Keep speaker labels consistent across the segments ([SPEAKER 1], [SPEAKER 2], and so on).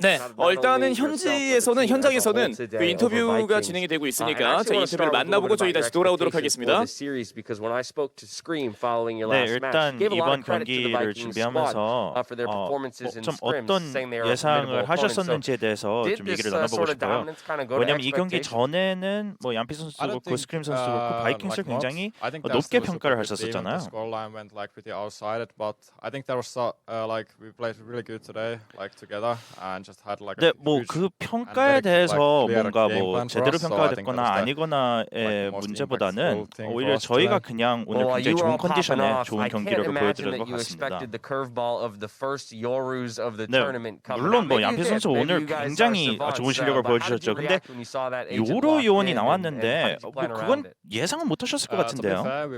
[SPEAKER 1] 네, 어, 일단은 현지에서는 현장에서는 그 인터뷰가 진행이 되고 있으니까 제 인터뷰를 만나보고 저희 다시 돌아오도록 하겠습니다.
[SPEAKER 2] 네, 일단 이번 경기를 준비하면서 어, 뭐, 좀 어떤 예상을 하셨었는지에 대해서 좀 얘기를 나눠보고 싶어요. 왜냐면 이 경기 전에는 뭐 얀피 선수도 그렇고 스크림 선수도 그렇고 바이킹스를 굉장히 높게 평가를 하셨었잖아요.
[SPEAKER 3] Uh.
[SPEAKER 2] 네,
[SPEAKER 3] a
[SPEAKER 2] 뭐
[SPEAKER 3] huge
[SPEAKER 2] 그 평가에 대해서 뭔가 뭐 제대로 평가가 됐거나 아니거나의 문제보다는 오히려 저희가. 그냥 오늘 굉장히 좋은 컨디션에. 좋은
[SPEAKER 4] I can't
[SPEAKER 2] 경기력을
[SPEAKER 4] imagine
[SPEAKER 2] 보여드린
[SPEAKER 4] that
[SPEAKER 2] 것
[SPEAKER 4] you
[SPEAKER 2] 같습니다.
[SPEAKER 4] expected the curveball of the first Yorus of the
[SPEAKER 2] 네,
[SPEAKER 4] tournament coming
[SPEAKER 2] 물론. 뭐 얀피
[SPEAKER 4] you
[SPEAKER 2] 선수 오늘 굉장히 좋은 실력을
[SPEAKER 4] uh,
[SPEAKER 2] 보여주셨죠. 근데
[SPEAKER 4] react when you saw that agent
[SPEAKER 2] 요로 요원이 나왔는데 뭐 그건? 예상은 못하셨을 것
[SPEAKER 3] Uh,
[SPEAKER 2] 같은데요.
[SPEAKER 3] uh,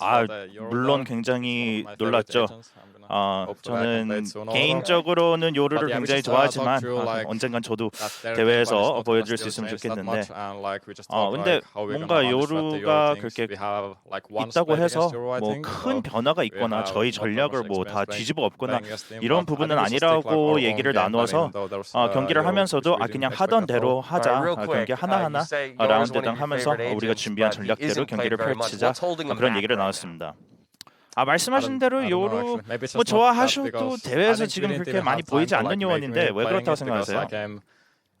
[SPEAKER 2] 아 물론. 굉장히 놀랐죠. 아 저는. 개인적으로는 요루를 굉장히
[SPEAKER 3] uh,
[SPEAKER 2] 좋아하지만 아, 언젠간 저도 대회에서 보여줄 수 있으면 좋겠는데. 어, 근데 뭔가 요루가. 그렇게 있다고 해서 뭐 큰 변화가 있거나 저희 전략을 뭐 다 뒤집어 엎거나 이런 부분은 아니라고 얘기를
[SPEAKER 3] was,
[SPEAKER 2] 어,
[SPEAKER 3] uh,
[SPEAKER 2] 경기를 하면서도 아 그냥 하던 대로. 하자 아, 경기
[SPEAKER 4] uh,
[SPEAKER 2] 하나하나 어, 라운드당 하면서 어, 우리가 준비한 전략대로 경기를. 펼치자 어, 그런 얘기를? 나눴습니다. 아 말씀하신 대로
[SPEAKER 3] it's
[SPEAKER 2] 뭐
[SPEAKER 3] because I
[SPEAKER 2] 대회에서 지금 그렇게 많이 보이지 않는 요원인데 왜 그렇다고 생각하세요?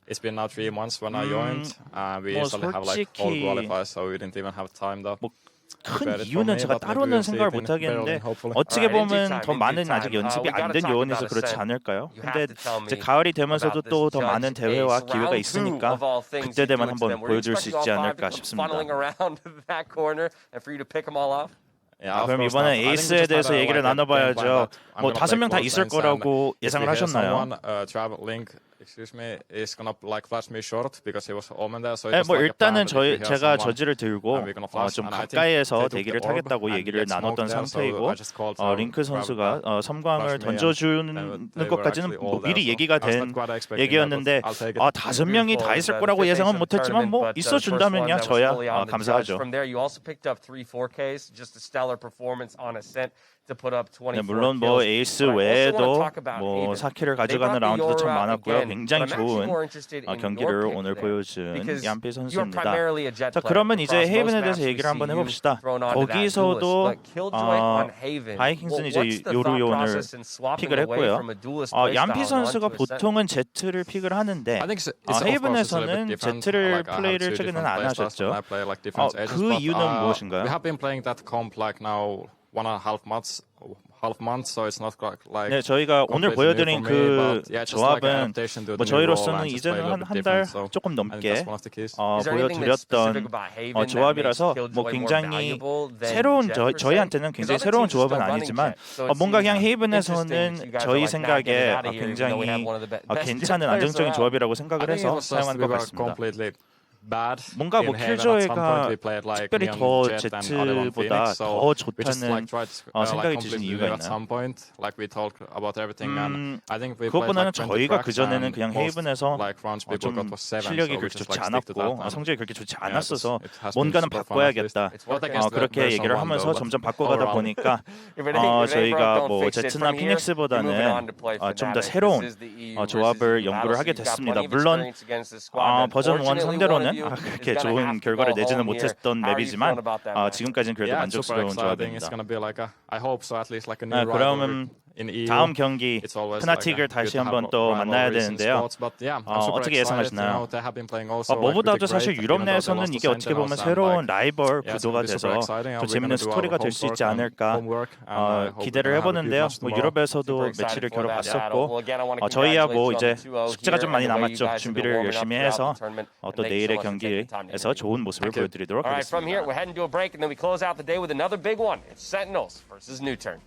[SPEAKER 3] It's been now three months when I
[SPEAKER 2] 음,
[SPEAKER 3] joined, and we
[SPEAKER 2] 뭐
[SPEAKER 3] usually have like all
[SPEAKER 2] 솔직히
[SPEAKER 3] qualifiers, so we didn't even have time though.
[SPEAKER 2] 뭐큰 이유는 제가 따로는 생각을 못 하겠는데. 어떻게 보면 더 많은. 아직
[SPEAKER 4] Uh,
[SPEAKER 2] 연습이 안 된 요원에서 그렇지. 않을까요? 근데 이제 가을이 되면서도 또 더 많은 대회와. 기회가 있으니까 그때 되면 한번 보여줄 수 있지 않을까 싶습니다. 아, 그럼 이번에 에이스에 대해서 얘기를 나눠봐야죠. 뭐 다섯 명 다 있을 거라고 예상을 하셨나요?
[SPEAKER 3] Uh, excuse me, is gonna like flash me short because he was omen there. So it
[SPEAKER 2] 네, 뭐
[SPEAKER 3] like a plan
[SPEAKER 2] 일단은
[SPEAKER 3] that if
[SPEAKER 2] 저희 제가
[SPEAKER 3] someone,
[SPEAKER 2] 저지를 들고
[SPEAKER 3] and we're gonna
[SPEAKER 2] 어,
[SPEAKER 3] flash,
[SPEAKER 2] 좀
[SPEAKER 3] and I think
[SPEAKER 2] 가까이에서
[SPEAKER 3] they took
[SPEAKER 2] 대기를
[SPEAKER 3] the orb
[SPEAKER 2] 타겠다고
[SPEAKER 3] and
[SPEAKER 2] 얘기를
[SPEAKER 3] get smoked
[SPEAKER 2] 나눴던
[SPEAKER 3] there, so
[SPEAKER 2] 상태이고
[SPEAKER 3] I just called
[SPEAKER 2] 어, 링크
[SPEAKER 3] grab
[SPEAKER 2] 선수가. 어, 섬광을
[SPEAKER 3] flash me and
[SPEAKER 2] 던져주는
[SPEAKER 3] they were
[SPEAKER 2] 것까지는 뭐
[SPEAKER 3] all there,
[SPEAKER 2] 미리
[SPEAKER 3] so
[SPEAKER 2] 얘기가
[SPEAKER 3] I was
[SPEAKER 2] 된
[SPEAKER 3] not quite expecting that, but
[SPEAKER 2] 얘기였는데
[SPEAKER 3] I'll take it.
[SPEAKER 2] 아 다섯 명이 다 있을 거라고 예상은 못했지만 뭐 있어준다면야 저야 아, 감사하죠.
[SPEAKER 4] From there, you also picked up three 4Ks, just a stellar performance on Ascent to put up 24
[SPEAKER 2] 네, 물론 뭐. 에이스 외에도
[SPEAKER 4] talk about
[SPEAKER 2] 뭐. 사키를
[SPEAKER 4] They
[SPEAKER 2] 가져가는 라운드도 참 많았고요. 굉장히 좋은
[SPEAKER 4] more interested
[SPEAKER 2] 어,
[SPEAKER 4] in
[SPEAKER 2] 경기를 오늘. 보여준
[SPEAKER 4] Because
[SPEAKER 2] 얀피
[SPEAKER 4] you're
[SPEAKER 2] 선수입니다.
[SPEAKER 4] primarily a jet
[SPEAKER 2] 자
[SPEAKER 4] player.
[SPEAKER 2] 그러면 이제 헤이븐에 대해서 얘기를 한번 해봅시다. 거기서도 어. 바이킹스는 이제
[SPEAKER 4] what's the
[SPEAKER 2] 요루
[SPEAKER 4] thought
[SPEAKER 2] 요원을
[SPEAKER 4] process in swapping
[SPEAKER 2] 픽을
[SPEAKER 4] away
[SPEAKER 2] 했고요.
[SPEAKER 4] from a duelist
[SPEAKER 2] 어, 얀피 선수가? 보통은 제트를 픽을 하는데 아,
[SPEAKER 3] little
[SPEAKER 2] 헤이븐에서는. 제트를 플레이를 최근에는 안 하셨죠. 어, 그 이유는
[SPEAKER 3] uh,
[SPEAKER 2] 무엇인가요?
[SPEAKER 3] One and a half months, half month, so it's not quite like.
[SPEAKER 2] 네, 저희가 오늘 보여드린 그 조합은 뭐 저희로서는 이제는
[SPEAKER 3] a little
[SPEAKER 2] 한
[SPEAKER 3] bit
[SPEAKER 2] 한달 조금 넘게. 어, 보여드렸던 어, 조합이라서 뭐 굉장히 새로운 저? 저희한테는 굉장히 새로운 조합은 아니지만 어, 뭔가 그냥 헤이븐에서는 저희
[SPEAKER 4] are like, "Nah, get it
[SPEAKER 2] 생각에 어,
[SPEAKER 4] of here," even though we have
[SPEAKER 2] 굉장히 어, 괜찮은 안정적인. 조합이라고 생각을 해서 사용한 것 같습니다. 뭔가 뭐 킬조이가 특별히 더 제트보다 더 좋다는 어,
[SPEAKER 3] uh,
[SPEAKER 2] 생각이 드신 이유가 있나요? 음, 그것보다는
[SPEAKER 3] like 20
[SPEAKER 2] 저희가 그
[SPEAKER 3] tracks
[SPEAKER 2] 전에는
[SPEAKER 3] and
[SPEAKER 2] 그냥 헤이븐에서 어, 좀 실력이 그렇게 좋지 않았고 어, 성적이 그렇게 좋지 않았어서 뭔가는. 바꿔야겠다. 어, 그렇게 얘기를 하면서 점점 바꿔가다. 보니까 어, 저희가 뭐. 제트나 피닉스보다는 어, 좀더. 새로운
[SPEAKER 4] E
[SPEAKER 2] 어, 조합을
[SPEAKER 4] E
[SPEAKER 2] 연구를 하게 됐습니다. 물론 아,
[SPEAKER 4] that
[SPEAKER 2] 버전 1
[SPEAKER 4] fortunately one of
[SPEAKER 2] 상대로는 아, 그렇게 좋은 결과를 내지는. 못했던 맵이지만 아? 지금까지는 그래도 만족스러운 조합입니다. 네,
[SPEAKER 3] rivalry
[SPEAKER 2] 그러면. 다음 경기
[SPEAKER 3] a,
[SPEAKER 2] 다시 한번 또 만나야 되는데요. 어, 어떻게 예상하시나요? 아,
[SPEAKER 3] like,
[SPEAKER 2] 뭐보다도 사실 유럽 내에서는 이게 어떻게 보면 새로운 라이벌 구도가 돼서 또 재밌는 스토리가 될 수 있지 않을까 어, 기대를 해보는데요. 뭐. 유럽에서도 매치를. 겨뤄 봤었고 어, 저희야 뭐
[SPEAKER 4] congratulate
[SPEAKER 2] 이제
[SPEAKER 4] you on the 2-0
[SPEAKER 2] 숙제가 좀 많이 남았죠. 준비를 열심히 해서. 어, 또 내일의 경기에서. 좋은 모습을. 보여드리도록 하겠습니다.
[SPEAKER 4] Sentinels versus New Turn.